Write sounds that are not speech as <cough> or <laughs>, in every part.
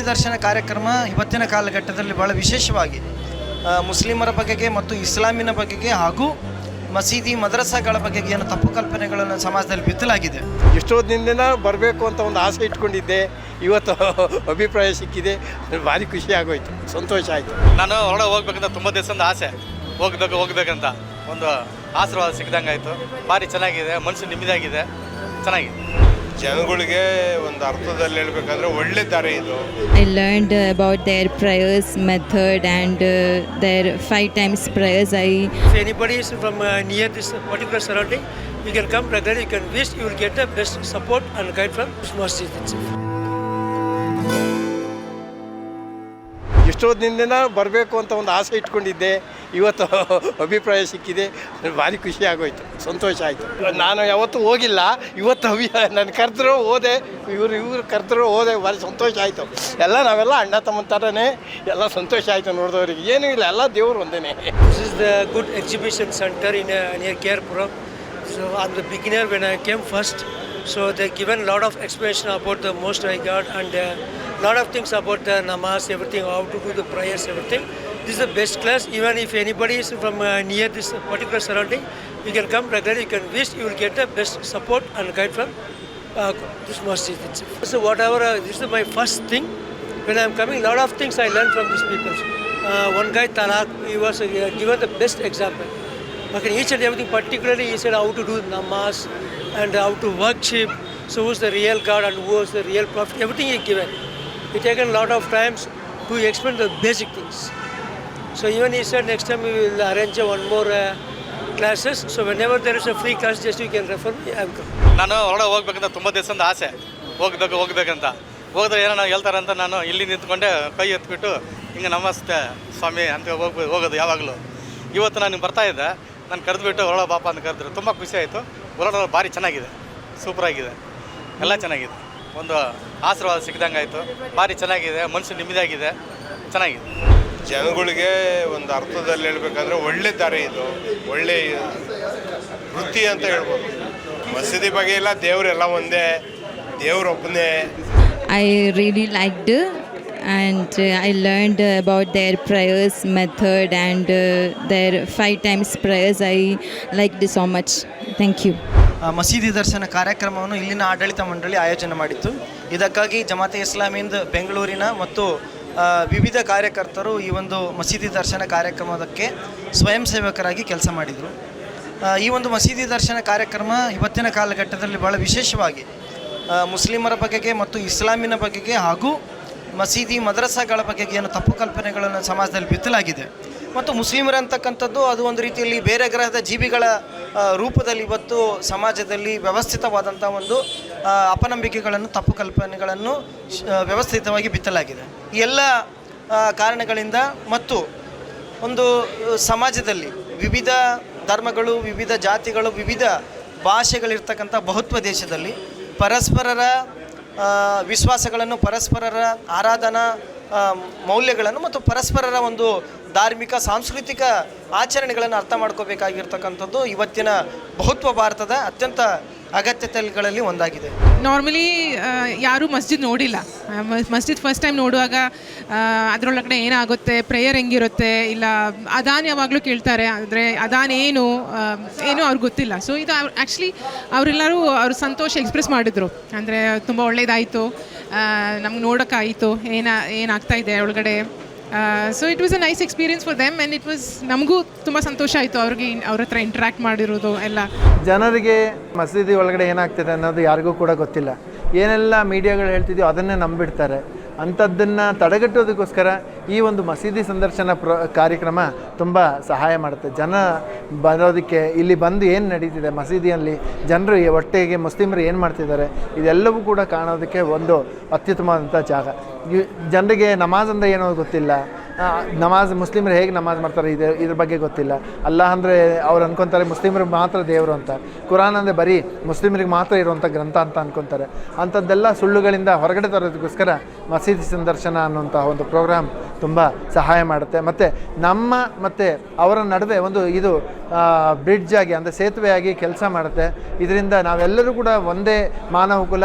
ಮಸೀದಿ ದರ್ಶನ ಕಾರ್ಯಕ್ರಮ ಇವತ್ತಿನ ಕಾಲಘಟ್ಟದಲ್ಲಿ ಬಹಳ ವಿಶೇಷವಾಗಿ ಮುಸ್ಲಿಮರ ಬಗೆಗೆ ಮತ್ತು ಇಸ್ಲಾಮಿನ ಬಗೆಗೆ ಹಾಗೂ ಮಸೀದಿ ಮದ್ರಸಾಗಳ ಬಗೆಗೆ ಏನು ತಪ್ಪು ಕಲ್ಪನೆಗಳನ್ನು ಸಮಾಜದಲ್ಲಿ ಬಿತ್ತಲಾಗಿದೆ. ಎಷ್ಟೋ ದಿನದಿಂದ ಬರಬೇಕು ಅಂತ ಒಂದು ಆಸೆ ಇಟ್ಕೊಂಡಿದ್ದೆ. ಇವತ್ತು <laughs> ಅಭಿಪ್ರಾಯ ಸಿಕ್ಕಿದೆ. ಭಾರಿ ಖುಷಿ ಆಗೋಯ್ತು. ಸಂತೋಷ ಆಯಿತು. ನಾನು ಹೊರಗೆ ಹೋಗ್ಬೇಕಂತ ತುಂಬ ದಿವಸದಿಂದ ಆಸೆ. ಹೋಗ್ಬೇಕು ಹೋಗ್ಬೇಕಂತ ಒಂದು ಆಶೀರ್ವಾದ ಸಿಕ್ಕಿದಂಗೆ ಆಯಿತು ಭಾರಿ ಚೆನ್ನಾಗಿದೆ. ಮನಸ್ಸು ನಿಮ್ಮದಾಗಿದೆ ಚೆನ್ನಾಗಿದೆ. ಜನಗಳಿಗೆ ಒಂದು ಅರ್ಥದಲ್ಲಿ ಹೇಳಬೇಕಂದ್ರೆ ಒಳ್ಳೆ ದಾರಿ ಇದು. I learned about their prayers method and their five times prayers I anybody is from near this particular surrounding you can come brother you can wish you will get the best support and guide from smart cities ಎಷ್ಟೋ ದಿನದಿಂದ ಬರಬೇಕು ಅಂತ ಒಂದು ಆಸೆ ಇಟ್ಕೊಂಡಿದ್ದೆ. ಇವತ್ತು ಅಭಿಪ್ರಾಯ ಸಿಕ್ಕಿದೆ. ಭಾರಿ ಖುಷಿ ಆಗೋಯ್ತು. ಸಂತೋಷ ಆಯಿತು. ನಾನು ಯಾವತ್ತೂ ಹೋಗಿಲ್ಲ. ಇವತ್ತು ಅಭಿ ನನ್ನ ಕರೆದ್ರು ಹೋದೆ. ಇವರು ಇವರು ಕರೆದ್ರು ಹೋದೆ. ಭಾರಿ ಸಂತೋಷ ಆಯಿತು. ಎಲ್ಲ ನಾವೆಲ್ಲ ಅಣ್ಣ ತಮ್ಮ ಥರನೇ ಎಲ್ಲ ಸಂತೋಷ ಆಯಿತು ನೋಡಿದವ್ರಿಗೆ. ಏನೂ ಇಲ್ಲ. ಎಲ್ಲ ದೇವರು ಒಂದೇ this is the good exhibition center in near near so So I'm the beginner when I first so So they given of lot about the most I Most and God and things lot of things about the to everything, the to everything. This is the best class. Even if anybody is from uh, near this particular surrounding, you can come regularly, you can visit, you will get the best support and guide from uh, this masjid itself. So whatever, uh, this is my first thing. When I'm coming, a lot of things I learned from these people. Uh, one guy, Talak, he was uh, given the best example. Okay, each and everything, particularly he said how to do namaz and how to worship. So who's the real God and who is the real prophet? Everything he given. He taken a lot of times to explain the basic things. So even he said next time we will arrange one more uh, classes. So whenever there is a free class, just you can refer me. I will come. ನಾನು ಹೊರಗಡೆ ಹೋಗ್ಬೇಕಂತ ತುಂಬ ದಿವಸದಿಂದ ಆಸೆ. ಹೋಗ್ಬೇಕು ಹೋಗ್ಬೇಕಂತ. ಹೋದ್ರೆ ಏನೋ ಹೇಳ್ತಾರಂತ ನಾನು ಇಲ್ಲಿ ನಿಂತ್ಕೊಂಡೆ ಕೈ ಎತ್ಬಿಟ್ಟು ಹಿಂಗೆ ನಮಸ್ತೆ ಸ್ವಾಮಿ ಅಂತ ಹೋಗ್ಬೋದು ಹೋಗೋದು ಯಾವಾಗಲೂ. ಇವತ್ತು ನಾನು ಬರ್ತಾ ಇದ್ದೆ. ನಾನು ಕರೆದ್ಬಿಟ್ಟು ಹೊರಡ ಬಾಪ ಅಂತ ಕರೆದ್ರು. ತುಂಬ ಖುಷಿ ಆಯಿತು. ಹೊರಡೋ ಭಾರಿ ಚೆನ್ನಾಗಿದೆ. ಸೂಪರಾಗಿದೆ ಎಲ್ಲ ಚೆನ್ನಾಗಿದೆ. ಒಂದು ಆಶೀರ್ವಾದ ಸಿಕ್ಕಿದಂಗೆ ಆಯಿತು ಭಾರಿ ಚೆನ್ನಾಗಿದೆ. ಮನಸ್ಸು ನಿಮ್ಮದಾಗಿದೆ ಚೆನ್ನಾಗಿದೆ. ಜನಗಳಿಗೆ ಒಂದು ಅರ್ಥದಲ್ಲಿ ಹೇಳ್ಬೇಕಂದ್ರೆ ಒಳ್ಳೆ ದಾರಿ ಇದು ಒಳ್ಳೆ ವೃತ್ತಿ ಅಂತ ಹೇಳ್ಬೋದು ಮಸೀದಿ ಬಗ್ಗೆ ಎಲ್ಲ ದೇವರೆಲ್ಲ ಒಂದೇ ದೇವರೊಬ್ಬನೇ I really liked and uh, I learned about their prayers method and uh, their five times prayers. I liked it so much. Thank you. ಆ, ಮಸೀದಿ ದರ್ಶನ ಕಾರ್ಯಕ್ರಮವನ್ನು ಇಲ್ಲಿನ ಆಡಳಿತ ಮಂಡಳಿ ಆಯೋಜನೆ ಮಾಡಿತ್ತು ಇದಕ್ಕಾಗಿ ಜಮಾತೆ ಇಸ್ಲಾಮಿಂದ ಬೆಂಗಳೂರಿನ ಮತ್ತು ವಿವಿಧ ಕಾರ್ಯಕರ್ತರು ಈ ಒಂದು ಮಸೀದಿ ದರ್ಶನ ಕಾರ್ಯಕ್ರಮದಕ್ಕೆ ಸ್ವಯಂ ಸೇವಕರಾಗಿ ಕೆಲಸ ಮಾಡಿದರು. ಈ ಒಂದು ಮಸೀದಿ ದರ್ಶನ ಕಾರ್ಯಕ್ರಮ ಇವತ್ತಿನ ಕಾಲಘಟ್ಟದಲ್ಲಿ ಭಾಳ ವಿಶೇಷವಾಗಿ ಮುಸ್ಲಿಮರ ಬಗೆಗೆ ಮತ್ತು ಇಸ್ಲಾಮಿನ ಬಗೆಗೆ ಹಾಗೂ ಮಸೀದಿ ಮದ್ರಸಾಗಳ ಬಗೆಗೆ ಏನು ತಪ್ಪು ಕಲ್ಪನೆಗಳನ್ನು ಸಮಾಜದಲ್ಲಿ ಬಿತ್ತಲಾಗಿದೆ. ಮತ್ತು ಮುಸ್ಲಿಮರಂತಕ್ಕಂಥದ್ದು ಅದು ಒಂದು ರೀತಿಯಲ್ಲಿ ಬೇರೆ ಗ್ರಹದ ಜೀವಿಗಳ ರೂಪದಲ್ಲಿ ಇವತ್ತು ಸಮಾಜದಲ್ಲಿ ವ್ಯವಸ್ಥಿತವಾದಂಥ ಒಂದು ಅಪನಂಬಿಕೆಗಳನ್ನು, ತಪ್ಪು ಕಲ್ಪನೆಗಳನ್ನು ವ್ಯವಸ್ಥಿತವಾಗಿ ಬಿತ್ತಲಾಗಿದೆ. ಎಲ್ಲ ಕಾರಣಗಳಿಂದ ಮತ್ತು ಒಂದು ಸಮಾಜದಲ್ಲಿ ವಿವಿಧ ಧರ್ಮಗಳು, ವಿವಿಧ ಜಾತಿಗಳು, ವಿವಿಧ ಭಾಷೆಗಳಿರ್ತಕ್ಕಂಥ ಬಹುತ್ವ ದೇಶದಲ್ಲಿ ಪರಸ್ಪರರ ವಿಶ್ವಾಸಗಳನ್ನು, ಪರಸ್ಪರರ ಆರಾಧನಾ ಮೌಲ್ಯಗಳನ್ನು ಮತ್ತು ಪರಸ್ಪರರ ಒಂದು ಧಾರ್ಮಿಕ, ಸಾಂಸ್ಕೃತಿಕ ಆಚರಣೆಗಳನ್ನು ಅರ್ಥ ಮಾಡ್ಕೋಬೇಕಾಗಿರ್ತಕ್ಕಂಥದ್ದು ಇವತ್ತಿನ ಬಹುತ್ವ ಭಾರತದ ಅತ್ಯಂತ ಅಗತ್ಯತೆಗಳಲ್ಲಿ ಒಂದಾಗಿದೆ. ನಾರ್ಮಲಿ ಯಾರೂ ಮಸ್ಜಿದ್ ನೋಡಿಲ್ಲ. ಮಸ್ಜಿದ್ ಫಸ್ಟ್ ಟೈಮ್ ನೋಡುವಾಗ ಅದರೊಳಗಡೆ ಏನಾಗುತ್ತೆ ಪ್ರೇಯರ್ ಹೆಂಗಿರುತ್ತೆ, ಇಲ್ಲ ಅದಾನ್ ಯಾವಾಗಲೂ ಕೇಳ್ತಾರೆ ಅಂದರೆ ಅದಾನ್ ಏನು ಏನು ಅವ್ರಿಗೆ ಗೊತ್ತಿಲ್ಲ. ಸೊ ಇದು ಆ್ಯಕ್ಚುಲಿ ಅವರೆಲ್ಲರೂ ಅವ್ರ ಸಂತೋಷ ಎಕ್ಸ್ಪ್ರೆಸ್ ಮಾಡಿದರು. ಅಂದರೆ ತುಂಬ ಒಳ್ಳೆಯದಾಯಿತು ನಮ್ಗೆ ನೋಡೋಕ್ಕಾಯಿತು, ಏನ, ಏನಾಗ್ತಾ ಇದೆ ಒಳಗಡೆ. So it was a nice experience for them and it was ನಮಗೂ ತುಂಬ ಸಂತೋಷ ಆಯಿತು ಅವ್ರಿಗೆ ಅವ್ರ ಹತ್ರ ಇಂಟ್ರ್ಯಾಕ್ಟ್ ಮಾಡಿರೋದು ಎಲ್ಲ. ಜನರಿಗೆ ಮಸೀದಿ ಒಳಗಡೆ ಏನಾಗ್ತಿದೆ ಅನ್ನೋದು ಯಾರಿಗೂ ಕೂಡ ಗೊತ್ತಿಲ್ಲ. ಏನೆಲ್ಲ ಮೀಡಿಯಾಗಳು ಹೇಳ್ತಿದ್ಯೋ ಅದನ್ನೇ ನಂಬಿಡ್ತಾರೆ. ಅಂಥದ್ದನ್ನು ತಡೆಗಟ್ಟೋದಕ್ಕೋಸ್ಕರ ಈ ಒಂದು ಮಸೀದಿ ಸಂದರ್ಶನ ಪ್ರ, ಕಾರ್ಯಕ್ರಮ ತುಂಬ ಸಹಾಯ ಮಾಡುತ್ತೆ. ಜನ ಬರೋದಕ್ಕೆ ಇಲ್ಲಿ ಬಂದು ಏನು ನಡೀತಿದೆ? ಮಸೀದಿಯಲ್ಲಿ ಜನರು ಒಟ್ಟಿಗೆ ಮುಸ್ಲಿಮರು ಏನು ಮಾಡ್ತಿದ್ದಾರೆ? ಇದೆಲ್ಲವೂ ಕೂಡ ಕಾಣೋದಕ್ಕೆ ಒಂದು ಅತ್ಯುತ್ತಮವಾದಂಥ ಜಾಗ. ಜನರಿಗೆ ನಮಾಜ್ ಅಂದರೆ ಏನೋ ಗೊತ್ತಿಲ್ಲ. ನಮಾಜ್ ಮುಸ್ಲಿಮರು ಹೇಗೆ ನಮಾಜ್ ಮಾಡ್ತಾರೆ? ಇದು, ಇದ್ರ ಬಗ್ಗೆ ಗೊತ್ತಿಲ್ಲ. ಅಲ್ಲಾಹ್ ಅಂದರೆ ಅವ್ರು ಅನ್ಕೊತಾರೆ ಮುಸ್ಲಿಮರಿಗೆ ಮಾತ್ರ ದೇವರು ಅಂತ. ಕುರಾನ್ ಅಂದರೆ ಬರೀ ಮುಸ್ಲಿಮರಿಗೆ ಮಾತ್ರ ಇರುವಂಥ ಗ್ರಂಥ ಅಂತ ಅನ್ಕೊತಾರೆ. ಅಂಥದ್ದೆಲ್ಲ ಸುಳ್ಳುಗಳಿಂದ ಹೊರಗಡೆ ತರೋದಕ್ಕೋಸ್ಕರ ಮಸೀದಿ ಸಂದರ್ಶನ ಅನ್ನುವಂಥ ಒಂದು ಪ್ರೋಗ್ರಾಮ್ ತುಂಬ ಸಹಾಯ ಮಾಡುತ್ತೆ. ಮತ್ತು ನಮ್ಮ, ಮತ್ತು ಅವರ ನಡುವೆ ಒಂದು ಇದು ಬ್ರಿಡ್ಜ್ ಆಗಿ, ಅಂದರೆ ಸೇತುವೆಯಾಗಿ ಕೆಲಸ ಮಾಡುತ್ತೆ. ಇದರಿಂದ ನಾವೆಲ್ಲರೂ ಕೂಡ ಒಂದೇ ಮಾನವ ಕುಲ,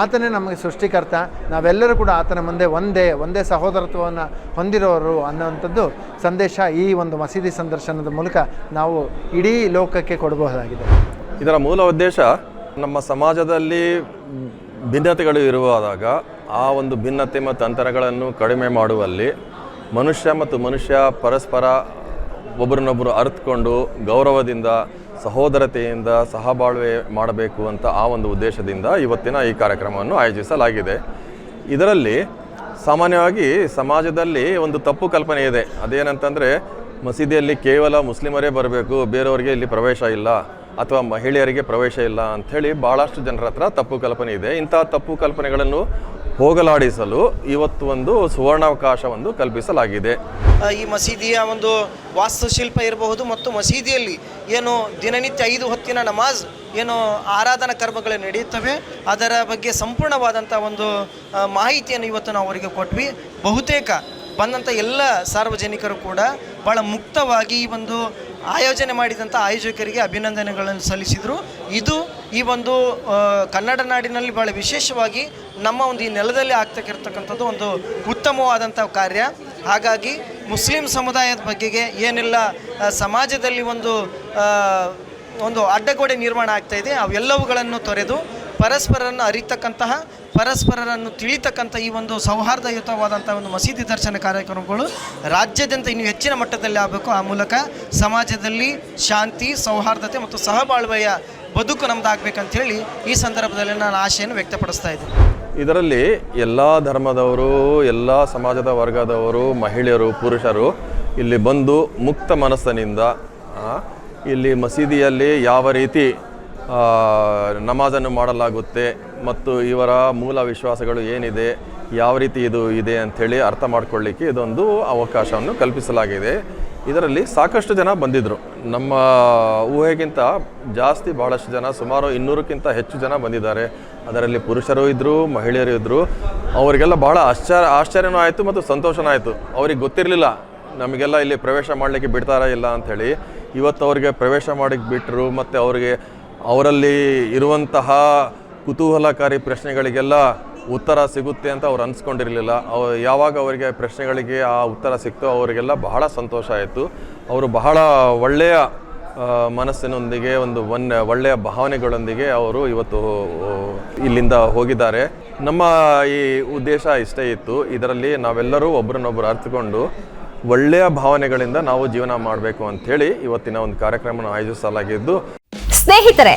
ಆತನೇ ನಮಗೆ ಸೃಷ್ಟಿಕರ್ತ. ನಾವೆಲ್ಲರೂ ಕೂಡ ಆತನ ಮುಂದೆ ಒಂದೇ ಒಂದೇ ಸಹೋದರತ್ವವನ್ನು ಹೊಂದಿರೋರು ಅನ್ನೋವಂಥದ್ದು ಸಂದೇಶ ಈ ಒಂದು ಮಸೀದಿ ಸಂದರ್ಶನದ ಮೂಲಕ ನಾವು ಇಡೀ ಲೋಕಕ್ಕೆ ಕೊಡಬಹುದಾಗಿದೆ. ಇದರ ಮೂಲ ಉದ್ದೇಶ, ನಮ್ಮ ಸಮಾಜದಲ್ಲಿ ಭಿನ್ನತೆಗಳು ಇರುವಾಗ ಆ ಒಂದು ಭಿನ್ನತೆ ಮತ್ತು ಅಂತರಗಳನ್ನು ಕಡಿಮೆ ಮಾಡುವಲ್ಲಿ ಮನುಷ್ಯ ಮತ್ತು ಮನುಷ್ಯ ಪರಸ್ಪರ ಒಬ್ಬರನ್ನೊಬ್ಬರು ಅರ್ಥಕೊಂಡು ಗೌರವದಿಂದ, ಸಹೋದರತೆಯಿಂದ, ಸಹಬಾಳ್ವೆ ಮಾಡಬೇಕು ಅಂತ ಆ ಒಂದು ಉದ್ದೇಶದಿಂದ ಇವತ್ತಿನ ಈ ಕಾರ್ಯಕ್ರಮವನ್ನು ಆಯೋಜಿಸಲಾಗಿದೆ. ಇದರಲ್ಲಿ ಸಾಮಾನ್ಯವಾಗಿ ಸಮಾಜದಲ್ಲಿ ಒಂದು ತಪ್ಪು ಕಲ್ಪನೆ ಇದೆ. ಅದೇನಂತಂದರೆ, ಮಸೀದಿಯಲ್ಲಿ ಕೇವಲ ಮುಸ್ಲಿಮರೇ ಬರಬೇಕು, ಬೇರೆಯವರಿಗೆ ಇಲ್ಲಿ ಪ್ರವೇಶ ಇಲ್ಲ, ಅಥವಾ ಮಹಿಳೆಯರಿಗೆ ಪ್ರವೇಶ ಇಲ್ಲ ಅಂಥೇಳಿ ಭಾಳಷ್ಟು ಜನರ ಹತ್ರ ತಪ್ಪು ಕಲ್ಪನೆ ಇದೆ. ಇಂಥ ತಪ್ಪು ಕಲ್ಪನೆಗಳನ್ನು ಹೋಗಲಾಡಿಸಲು ಇವತ್ತು ಒಂದು ಸುವರ್ಣಾವಕಾಶವನ್ನು ಕಲ್ಪಿಸಲಾಗಿದೆ. ಈ ಮಸೀದಿಯ ಒಂದು ವಾಸ್ತುಶಿಲ್ಪ ಇರಬಹುದು ಮತ್ತು ಮಸೀದಿಯಲ್ಲಿ ಏನು ದಿನನಿತ್ಯ ಐದು ಹೊತ್ತಿನ ನಮಾಜ್ ಏನು ಆರಾಧನಾ ಕರ್ಮಗಳು ನಡೆಯುತ್ತವೆ, ಅದರ ಬಗ್ಗೆ ಸಂಪೂರ್ಣವಾದಂಥ ಒಂದು ಮಾಹಿತಿಯನ್ನು ಇವತ್ತು ನಾವು ಅವರಿಗೆ ಕೊಟ್ವಿ. ಬಹುತೇಕ ಬಂದಂಥ ಎಲ್ಲ ಸಾರ್ವಜನಿಕರು ಕೂಡ ಭಾಳ ಮುಕ್ತವಾಗಿ ಈ ಒಂದು ಆಯೋಜನೆ ಮಾಡಿದಂಥ ಆಯೋಜಕರಿಗೆ ಅಭಿನಂದನೆಗಳನ್ನು ಸಲ್ಲಿಸಿದರು. ಇದು ಈ ಒಂದು ಕನ್ನಡ ನಾಡಿನಲ್ಲಿ ಭಾಳ ವಿಶೇಷವಾಗಿ ನಮ್ಮ ಒಂದು ಈ ನೆಲದಲ್ಲಿ ಆಗ್ತಕ್ಕಿರ್ತಕ್ಕಂಥದ್ದು ಒಂದು ಉತ್ತಮವಾದಂಥ ಕಾರ್ಯ. ಹಾಗಾಗಿ ಮುಸ್ಲಿಂ ಸಮುದಾಯದ ಬಗ್ಗೆಗೆ ಏನೆಲ್ಲ ಸಮಾಜದಲ್ಲಿ ಒಂದು ಒಂದು ಅಡ್ಡಗೋಡೆ ನಿರ್ಮಾಣ ಆಗ್ತಾ ಇದೆ. ಅವೆಲ್ಲವುಗಳನ್ನು ತೊರೆದು ಪರಸ್ಪರರನ್ನು ಅರಿತಕ್ಕಂತಹ, ಪರಸ್ಪರರನ್ನು ತಿಳಿತಕ್ಕಂಥ ಈ ಒಂದು ಸೌಹಾರ್ದಯುತವಾದಂಥ ಒಂದು ಮಸೀದಿ ದರ್ಶನ ಕಾರ್ಯಕ್ರಮಗಳು ರಾಜ್ಯಾದ್ಯಂತ ಇನ್ನು ಹೆಚ್ಚಿನ ಮಟ್ಟದಲ್ಲಿ ಆಗಬೇಕು. ಆ ಮೂಲಕ ಸಮಾಜದಲ್ಲಿ ಶಾಂತಿ, ಸೌಹಾರ್ದತೆ ಮತ್ತು ಸಹಬಾಳ್ವೆಯ ಬದುಕು ನಮ್ದಾಗಬೇಕಂತೇಳಿ ಈ ಸಂದರ್ಭದಲ್ಲಿ ನಾನು ಆಶೆಯನ್ನು ವ್ಯಕ್ತಪಡಿಸ್ತಾ ಇದ್ದೀನಿ. ಇದರಲ್ಲಿ ಎಲ್ಲ ಧರ್ಮದವರು, ಎಲ್ಲ ಸಮಾಜದ ವರ್ಗದವರು, ಮಹಿಳೆಯರು, ಪುರುಷರು ಇಲ್ಲಿ ಬಂದು ಮುಕ್ತ ಮನಸ್ಸಿನಿಂದ ಇಲ್ಲಿ ಮಸೀದಿಯಲ್ಲಿ ಯಾವ ರೀತಿ ನಮಾಜನ್ನು ಮಾಡಲಾಗುತ್ತೆ ಮತ್ತು ಇವರ ಮೂಲ ವಿಶ್ವಾಸಗಳು ಏನಿದೆ, ಯಾವ ರೀತಿ ಇದು ಇದೆ ಅಂಥೇಳಿ ಅರ್ಥ ಮಾಡ್ಕೊಳ್ಳಿಕ್ಕೆ ಇದೊಂದು ಅವಕಾಶವನ್ನು ಕಲ್ಪಿಸಲಾಗಿದೆ. ಇದರಲ್ಲಿ ಸಾಕಷ್ಟು ಜನ ಬಂದಿದ್ದರು ನಮ್ಮ ಊಹೆಗಿಂತ ಜಾಸ್ತಿ ಭಾಳಷ್ಟು ಜನ, ಸುಮಾರು ಇನ್ನೂರಕ್ಕಿಂತ ಹೆಚ್ಚು ಜನ ಬಂದಿದ್ದಾರೆ. ಅದರಲ್ಲಿ ಪುರುಷರು ಇದ್ದರು ಮಹಿಳೆಯರು ಇದ್ದರು ಅವರಿಗೆಲ್ಲ ಭಾಳ ಆಶ್ಚರ್ಯ, ಆಶ್ಚರ್ಯನೂ ಆಯಿತು ಮತ್ತು ಸಂತೋಷನೂ ಆಯಿತು. ಅವ್ರಿಗೆ ಗೊತ್ತಿರಲಿಲ್ಲ, ನಮಗೆಲ್ಲ ಇಲ್ಲಿ ಪ್ರವೇಶ ಮಾಡಲಿಕ್ಕೆ ಬಿಡ್ತಾರಾ ಇಲ್ಲ ಅಂಥೇಳಿ. ಇವತ್ತು ಅವರಿಗೆ ಪ್ರವೇಶ ಮಾಡಿಕ್ಕೆ ಬಿಟ್ಟರು ಮತ್ತು ಅವರಿಗೆ, ಅವರಲ್ಲಿ ಇರುವಂತಹ ಕುತೂಹಲಕಾರಿ ಪ್ರಶ್ನೆಗಳಿಗೆಲ್ಲ ಉತ್ತರ ಸಿಗುತ್ತೆ ಅಂತ ಅವ್ರು ಅನ್ಸ್ಕೊಂಡಿರಲಿಲ್ಲ. ಅವ ಯಾವಾಗ ಅವರಿಗೆ ಪ್ರಶ್ನೆಗಳಿಗೆ ಆ ಉತ್ತರ ಸಿಕ್ತೋ ಅವರಿಗೆಲ್ಲ ಬಹಳ ಸಂತೋಷ ಆಯಿತು. ಅವರು ಬಹಳ ಒಳ್ಳೆಯ ಮನಸ್ಸಿನೊಂದಿಗೆ ಒಂದು ಒನ್, ಒಳ್ಳೆಯ ಭಾವನೆಗಳೊಂದಿಗೆ ಅವರು ಇವತ್ತು ಇಲ್ಲಿಂದ ಹೋಗಿದ್ದಾರೆ. ನಮ್ಮ ಈ ಉದ್ದೇಶ ಇಷ್ಟೇ ಇತ್ತು. ಇದರಲ್ಲಿ ನಾವೆಲ್ಲರೂ ಒಬ್ಬರನ್ನೊಬ್ಬರು ಅರ್ಥಕೊಂಡು ಒಳ್ಳೆಯ ಭಾವನೆಗಳಿಂದ ನಾವು ಜೀವನ ಮಾಡಬೇಕು ಅಂಥೇಳಿ ಇವತ್ತಿನ ಒಂದು ಕಾರ್ಯಕ್ರಮವನ್ನು ಆಯೋಜಿಸಲಾಗಿದ್ದು. ಸ್ನೇಹಿತರೆ